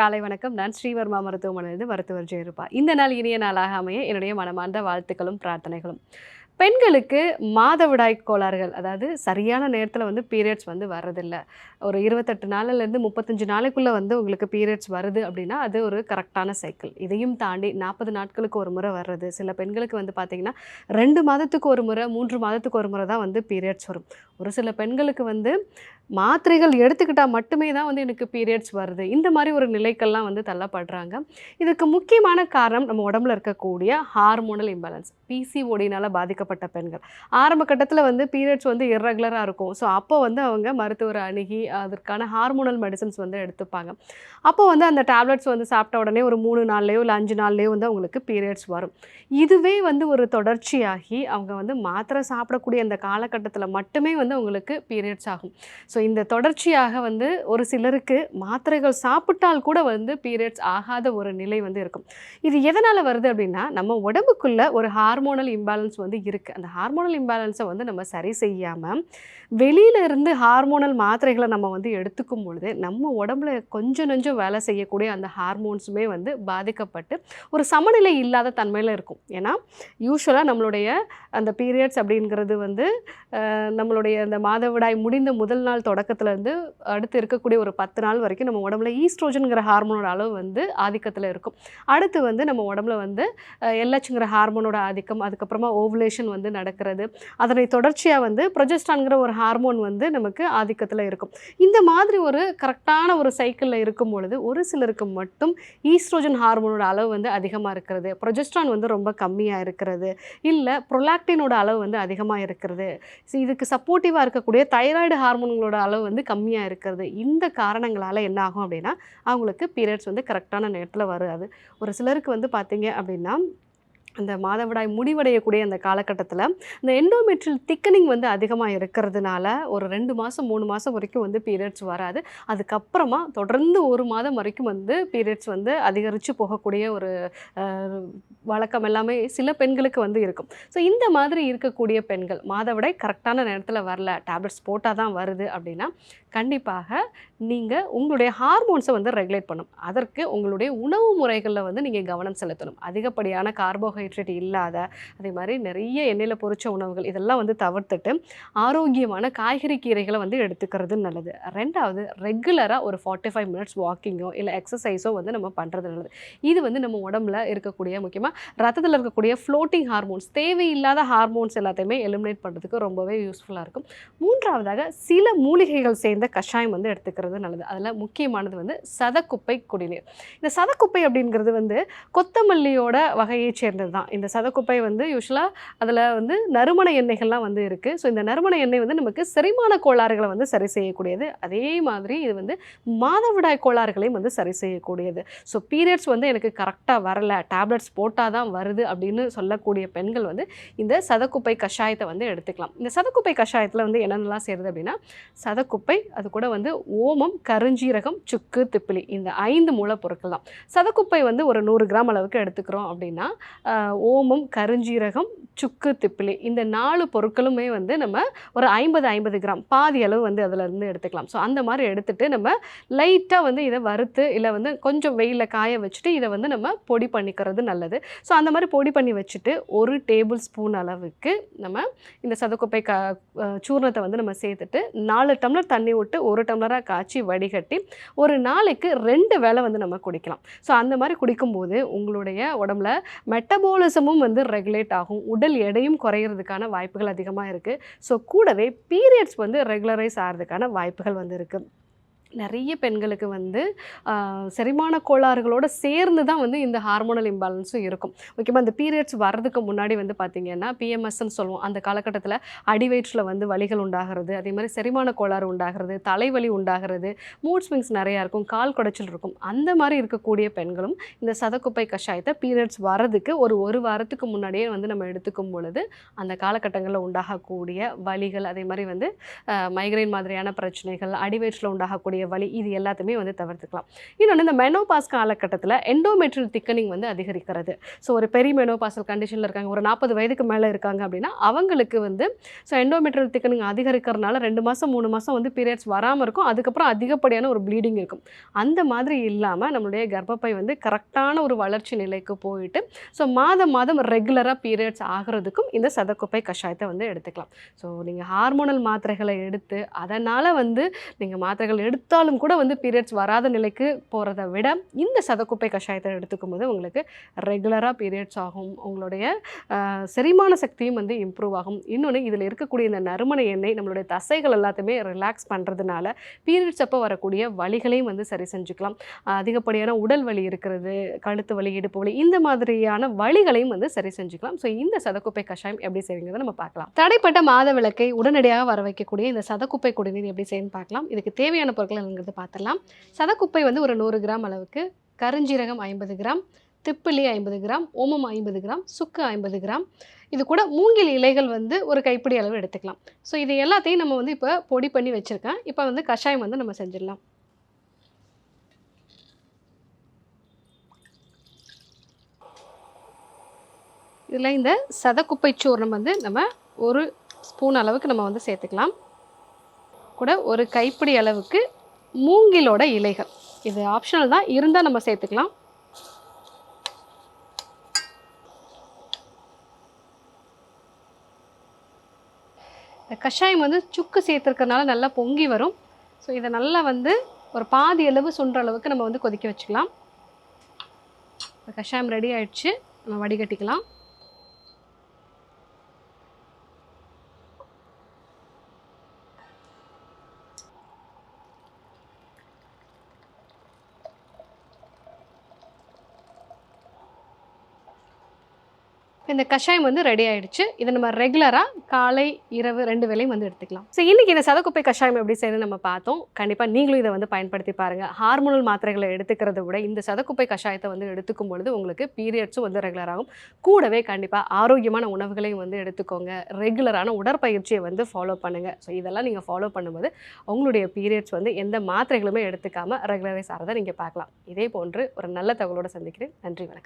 காலை வணக்கம். நான் ஸ்ரீவர்மா மருத்துவமனையிலிருந்து மருத்துவர் ஜெயருப்பா இந்த நாள் இனிய நாளாக அமைய என்னுடைய மனமார்ந்த வாழ்த்துக்களும் பிரார்த்தனைகளும். பெண்களுக்கு மாதவிடாய் கோளாறுகள் அதாவது சரியான நேரத்தில் வந்து பீரியட்ஸ் வந்து வர்றதில்ல. ஒரு இருபத்தெட்டு நாளிலேருந்து முப்பத்தஞ்சு நாளைக்குள்ளே வந்து உங்களுக்கு பீரியட்ஸ் வருது அப்படின்னா அது ஒரு கரெக்டான சைக்கிள் இதையும் தாண்டி நாற்பது நாட்களுக்கு ஒரு முறை வர்றது. சில பெண்களுக்கு வந்து பார்த்திங்கன்னா ரெண்டு மாதத்துக்கு ஒரு முறை மூன்று மாதத்துக்கு ஒரு முறை தான் வந்து பீரியட்ஸ் வரும். ஒரு சில பெண்களுக்கு வந்து மாத்திரைகள் எடுத்துக்கிட்டால் மட்டுமே தான் வந்து எனக்கு பீரியட்ஸ் வருது. இந்த மாதிரி ஒரு நிலைக்கெல்லாம் வந்து தள்ளப்படுறாங்க. இதுக்கு முக்கியமான காரணம் நம்ம உடம்புல இருக்கக்கூடிய ஹார்மோனல் இம்பேலன்ஸ் பிசிஓடினால் பாதிக்கப்பட்ட பெண்கள். ஆரம்ப கட்டத்தில் வந்து பீரியட்ஸ் வந்து இர்ரெகுலராக இருக்கும். ஸோ அப்போ வந்து அவங்க மருத்துவரை அணுகி அதற்கான ஹார்மோனல் மெடிசன்ஸ் வந்து எடுத்துப்பாங்க. அப்போ வந்து அந்த டேப்லெட்ஸ் வந்து சாப்பிட்ட உடனே ஒரு மூணு நாள்லேயோ இல்லை அஞ்சு நாள்லேயோ வந்து அவங்களுக்கு பீரியட்ஸ் வரும். இதுவே வந்து ஒரு தொடர்ச்சியாகி அவங்க வந்து மாத்திரை சாப்பிடக்கூடிய அந்த காலகட்டத்தில் மட்டுமே வந்து அவங்களுக்கு பீரியட்ஸ் ஆகும். ஸோ இந்த தொடர்ச்சியாக வந்து ஒரு சிலருக்கு மாத்திரைகள் சாப்பிட்டால் கூட வந்து பீரியட்ஸ் ஆகாத ஒரு நிலை வந்து இருக்கும். இது எதனால் வருது அப்படின்னா நம்ம உடம்புக்குள்ள ஒரு ஹார்மோனல் இம்பேலன்ஸ் வந்து இருக்குது அந்த ஹார்மோனல் இம்பேலன்ஸை வந்து நம்ம சரி செய்யாமல் வெளியில இருந்து ஹார்மோனல் மாத்திரைகளை நம்ம வந்து எடுத்துக்கும் பொழுது நம்ம உடம்புல கொஞ்சம் நெஞ்சம் வேலை செய்யக்கூடிய அந்த ஹார்மோன்ஸுமே வந்து பாதிக்கப்பட்டு ஒரு சமநிலை இல்லாத தன்மையில் இருக்கும். ஏன்னா யூஸ்வலாக நம்மளுடைய அந்த பீரியட்ஸ் அப்படிங்கிறது வந்து நம்மளுடைய அந்த மாதவிடாய் முடிந்த முதல் நாள் தொடக்கத்துலேருந்து அடுத்து இருக்கக்கூடிய ஒரு பத்து நாள் வரைக்கும் நம்ம உடம்புல ஈஸ்ட்ரோஜனுங்கிற ஹார்மோனோட அளவு வந்து ஆதிக்கத்தில் இருக்கும். அடுத்து வந்து நம்ம உடம்புல வந்து எல்ஹெச்ங்கிற ஹார்மோனோட ஆதிக்கம் அதுக்கப்புறமா ஓவுலேஷன் வந்து நடக்கிறது. அதனை தொடர்ச்சியாக வந்து ப்ரொஜெஸ்டான்கிற ஒரு ஹார்மோன் வந்து நமக்கு ஆதிக்கத்தில் இருக்கும். இந்த மாதிரி ஒரு கரெக்டான ஒரு சைக்கிளில் இருக்கும் பொழுது ஒரு சிலருக்கு மட்டும் ஈஸ்ட்ரோஜன் ஹார்மோனோட அளவு வந்து அதிகமாக இருக்கிறது. ப்ரொஜெஸ்ட்ரான் வந்து ரொம்ப கம்மியாக இருக்கிறது. இல்லை ப்ரொலாக்டினோட அளவு வந்து அதிகமாக இருக்கிறது. இதுக்கு சப்போர்ட்டிவ் ஆக்டிவாக இருக்கக்கூடிய தைராய்டு ஹார்மோன்களோட அளவு வந்து கம்மியாக இருக்கிறது. இந்த காரணங்களால் என்ன ஆகும் அப்படின்னா அவங்களுக்கு பீரியட்ஸ் வந்து கரெக்டான நேரத்தில் வராது. ஒரு சிலருக்கு வந்து பார்த்தீங்க அப்படின்னா அந்த மாதவிடாய் முடிவடையக்கூடிய அந்த காலகட்டத்தில் இந்த எண்டோமெட்ரியல் திக்கனிங் வந்து அதிகமாக இருக்கிறதுனால ஒரு ரெண்டு மாதம் மூணு மாதம் வரைக்கும் வந்து பீரியட்ஸ் வராது. அதுக்கப்புறமா தொடர்ந்து ஒரு மாதம் வரைக்கும் வந்து பீரியட்ஸ் வந்து அதிகரித்து போகக்கூடிய ஒரு வழக்கம் எல்லாமே சில பெண்களுக்கு வந்து இருக்கும். ஸோ இந்த மாதிரி இருக்கக்கூடிய பெண்கள் மாதவிடாய் கரெக்டான நேரத்தில் வரல டேப்லெட்ஸ் போட்டால் தான் வருது அப்படின்னா கண்டிப்பாக நீங்கள் உங்களுடைய ஹார்மோன்ஸை வந்து ரெகுலேட் பண்ணும். அதற்கு உங்களுடைய உணவு முறைகளில் வந்து நீங்கள் கவனம் செலுத்தணும். அதிகப்படியான கார்போஹைட்ரேட் இல்லாத அதே மாதிரி நிறைய எண்ணெயில் பொறிச்ச உணவுகள் இதெல்லாம் வந்து தவிர்த்துட்டு ஆரோக்கியமான காய்கறி கீரைகளை வந்து எடுத்துக்கிறது நல்லது. ரெண்டாவது ரெகுலராக ஒரு ஃபார்ட்டி ஃபைவ் மினிட்ஸ் வாக்கிங்கோ இல்லை எக்ஸசைஸோ வந்து நம்ம பண்ணுறது நல்லது. இது வந்து நம்ம உடம்புல இருக்கக்கூடிய முக்கியமாக ரத்தத்தில் இருக்கக்கூடிய ஃப்ளோட்டிங் ஹார்மோன்ஸ் தேவையில்லாத ஹார்மோன்ஸ் எல்லாத்தையுமே எலிமினேட் பண்ணுறதுக்கு ரொம்பவே யூஸ்ஃபுல்லாக இருக்கும். மூன்றாவதாக சில மூலிகைகள் சேர்ந்த கஷாயம் வந்து எடுத்துக்கிறது நல்லது. அதில் முக்கியமானது வந்து சதக்குப்பை குடிநீர். இந்த சதக்குப்பை அப்படிங்கிறது வந்து கொத்தமல்லியோட வகையை சேர்ந்தது. தான். இந்த சதக்குப்பை வந்து யூஸ்வலாக அதில் வந்து நறுமண எண்ணெய்கள்லாம் வந்து இருக்குது ஸோ இந்த நறுமண எண்ணெய் வந்து நமக்கு செரிமான கோளாறுகளை வந்து சரி செய்யக்கூடியது. அதே மாதிரி இது வந்து மாதவிடாய் கோளாறுகளையும் வந்து சரி செய்யக்கூடியது. ஸோ பீரியட்ஸ் வந்து எனக்கு கரெக்டாக வரல. டேப்லெட்ஸ் போட்டால் தான் வருது அப்படின்னு சொல்லக்கூடிய பெண்கள் வந்து இந்த சதக்குப்பை கஷாயத்தை வந்து எடுத்துக்கலாம். இந்த சதக்குப்பை கஷாயத்தில் வந்து என்னென்னலாம் சேருது அப்படின்னா சதக்குப்பை அது கூட வந்து ஓமம் கருஞ்சீரகம் சுக்கு திப்பிலி இந்த ஐந்து மூலப்பொருட்கள் தான். சதக்குப்பை வந்து ஒரு நூறு கிராம் அளவுக்கு எடுத்துக்கிறோம் அப்படின்னா ஓமம் கருஞ்சீரகம் சுக்கு திப்பிலி இந்த நாலு பொருட்களுமே வந்து நம்ம ஒரு ஐம்பது ஐம்பது கிராம் பாதி அளவு வந்து அதிலிருந்து எடுத்துக்கலாம். ஸோ அந்த மாதிரி எடுத்துகிட்டு நம்ம லைட்டாக வந்து இதை வறுத்து இல்லை வந்து கொஞ்சம் வெயிலில் காய வச்சுட்டு இதை வந்து நம்ம பொடி பண்ணிக்கிறது நல்லது. ஸோ அந்த மாதிரி பொடி பண்ணி வச்சுட்டு ஒரு டேபிள் ஸ்பூன் அளவுக்கு நம்ம இந்த சதக்குப்பை க சூர்ணத்தை வந்து நம்ம சேர்த்துட்டு நாலு டம்ளர் தண்ணி விட்டு ஒரு டம்ளராக காய்ச்சி வடிகட்டி ஒரு நாளைக்கு ரெண்டு வேலை வந்து நம்ம குடிக்கலாம். ஸோ அந்த மாதிரி குடிக்கும்போது உங்களுடைய உடம்புல மெட்டபாலிசமும் வந்து ரெகுலேட் ஆகும். உடல் எடையும் குறையிறதுக்கான வாய்ப்புகள் அதிகமாக இருக்குது ஸோ கூடவே பீரியட்ஸ் வந்து ரெகுலரைஸ் ஆகிறதுக்கான வாய்ப்புகள் வந்து இருக்குது நிறைய பெண்களுக்கு வந்து செரிமான கோளாறுகளோடு சேர்ந்து தான் வந்து இந்த ஹார்மோனல் இம்பேலன்ஸும் இருக்கும். முக்கியமாக இந்த பீரியட்ஸ் வர்றதுக்கு முன்னாடி வந்து பார்த்திங்கன்னா பிஎம்எஸ்ன்னு சொல்லுவோம். அந்த காலகட்டத்தில் அடிவயிற்றில் வந்து வலிகள் உண்டாகிறது. அதே மாதிரி செரிமான கோளாறு உண்டாகிறது தலைவலி உண்டாகிறது மூட் ஸ்விங்ஸ் நிறையா இருக்கும் கால் குடைச்சல் இருக்கும். அந்த மாதிரி இருக்கக்கூடிய பெண்களும் இந்த சதக்குப்பை கஷாயத்தை பீரியட்ஸ் வர்றதுக்கு ஒரு ஒரு வாரத்துக்கு முன்னாடியே வந்து நம்ம எடுத்துக்கும் பொழுது அந்த காலகட்டங்களில் உண்டாகக்கூடிய வலிகள் அதே மாதிரி வந்து மைக்ரைன் மாதிரியான பிரச்சனைகள் அடிவயிற்றில் உண்டாகக்கூடிய வரக்கூடிய வலி இது எல்லாத்தையுமே வந்து தவிர்த்துக்கலாம். இன்னொன்று இந்த மெனோபாஸ் காலகட்டத்தில் எண்டோமெட்ரியல் திக்கனிங் வந்து அதிகரிக்கிறது. ஸோ ஒரு பெரிய மெனோபாசல் கண்டிஷனில் இருக்காங்க ஒரு நாற்பது வயதுக்கு மேலே இருக்காங்க அப்படின்னா அவங்களுக்கு வந்து ஸோ எண்டோமெட்ரியல் திக்கனிங் அதிகரிக்கிறதுனால ரெண்டு மாதம் மூணு மாதம் வந்து பீரியட்ஸ் வராமல் இருக்கும். அதுக்கப்புறம் அதிகப்படியான ஒரு ப்ளீடிங் இருக்கும். அந்த மாதிரி இல்லாமல் நம்மளுடைய கர்ப்பப்பை வந்து கரெக்டான ஒரு வளர்ச்சி நிலைக்கு போயிட்டு ஸோ மாதம் மாதம் ரெகுலராக பீரியட்ஸ் ஆகிறதுக்கும் இந்த சதக்குப்பை கஷாயத்தை வந்து எடுத்துக்கலாம். ஸோ நீங்கள் ஹார்மோனல் மாத்திரைகளை எடுத்து அதனால் வந்து நீங்கள் மாத்திரைகள் எடுத்தாலும் கூட வந்து பீரியட்ஸ் வராத நிலைக்கு போகிறத விட இந்த சதக்குப்பை கஷாயத்தை எடுத்துக்கும் போது உங்களுக்கு ரெகுலராக பீரியட்ஸ் ஆகும். உங்களுடைய செரிமான சக்தியும் வந்து இம்ப்ரூவ் ஆகும். இன்னொன்று இதில் இருக்கக்கூடிய இந்த நறுமண எண்ணெய் நம்மளுடைய தசைகள் எல்லாத்தையுமே ரிலாக்ஸ் பண்ணுறதுனால பீரியட்ஸ் அப்போ வரக்கூடிய வழிகளையும் வந்து சரி செஞ்சுக்கலாம். அதிகப்படியான உடல் வலி இருக்கிறது கழுத்து வலி இடுப்பு வலி இந்த மாதிரியான வலிகளையும் வந்து சரி செஞ்சுக்கலாம். ஸோ இந்த சதக்குப்பை கஷாயம் எப்படி செய்வீங்கிறத நம்ம பார்க்கலாம். தடைப்பட்ட மாத விளக்கை உடனடியாக வர வைக்கக்கூடிய இந்த சதக்குப்பை குடிநீர் எப்படி செய்யணும்னு பார்க்கலாம். இதுக்கு தேவையான பொருட்கள் என்னங்கிறது பார்த்துடலாம் சதக்குப்பை வந்து ஒரு நூறு கிராம் அளவுக்கு கருஞ்சீரகம் ஐம்பது கிராம் திப்பிலி ஐம்பது கிராம் ஓமம் ஐம்பது கிராம் சுக்கு ஐம்பது கிராம். இது கூட மூங்கில் இலைகள் வந்து ஒரு கைப்பிடி அளவு எடுத்துக்கலாம். ஸோ இது எல்லாத்தையும் நம்ம வந்து இப்போ பொடி பண்ணி வச்சுருக்கேன். இப்போ வந்து கஷாயம் வந்து நம்ம செஞ்சிடலாம். இதில் இந்த சதக்குப்பை சூர்ணம் வந்து நம்ம ஒரு ஸ்பூன் அளவுக்கு நம்ம வந்து சேர்த்துக்கலாம். கூட ஒரு கைப்பிடி அளவுக்கு மூங்கிலோட இலைகள். இது ஆப்ஷனல் தான். இருந்தால் நம்ம சேர்த்துக்கலாம். இந்த கஷாயம் வந்து சுக்கு சேர்த்துருக்கறனால நல்லா பொங்கி வரும். ஸோ இதை நல்லா வந்து ஒரு பாதி அளவு சுண்டுற அளவுக்கு நம்ம வந்து கொதிக்க வச்சுக்கலாம். இந்த கஷாயம் ரெடி ஆயிடுச்சு. நம்ம வடிகட்டிக்கலாம். இந்த கஷாயம் வந்து ரெடி ஆயிடுச்சு. இதை நம்ம ரெகுலராக காலை இரவு ரெண்டு வேளையும் வந்து எடுத்துக்கலாம். ஸோ இன்றைக்கி இந்த சதக்குப்பை கஷாயம் எப்படி செய்யணும்னு நம்ம பார்த்தோம். கண்டிப்பாக நீங்களும் இதை வந்து பயன்படுத்தி பாருங்கள் ஹார்மோனல் மாத்திரைகளை எடுத்துக்கிறத விட இந்த சதக்குப்பை கஷாயத்தை வந்து எடுத்துக்கும் பொழுது உங்களுக்கு பீரியட்ஸும் வந்து ரெகுலராகும் கூடவே கண்டிப்பாக ஆரோக்கியமான உணவுகளையும் வந்து எடுத்துக்கோங்க. ரெகுலரான உடற்பயிற்சியை வந்து ஃபாலோ பண்ணுங்கள் ஸோ இதெல்லாம் நீங்கள் ஃபாலோ பண்ணும்போது உங்களுடைய பீரியட்ஸ் வந்து எந்த மாத்திரைகளுமே எடுத்துக்காமல் ரெகுலரைஸ் ஆகிறத நீங்கள் பார்க்கலாம். இதே போன்று ஒரு நல்ல தகவலோடு சந்திக்கிறேன். நன்றி வணக்கம்.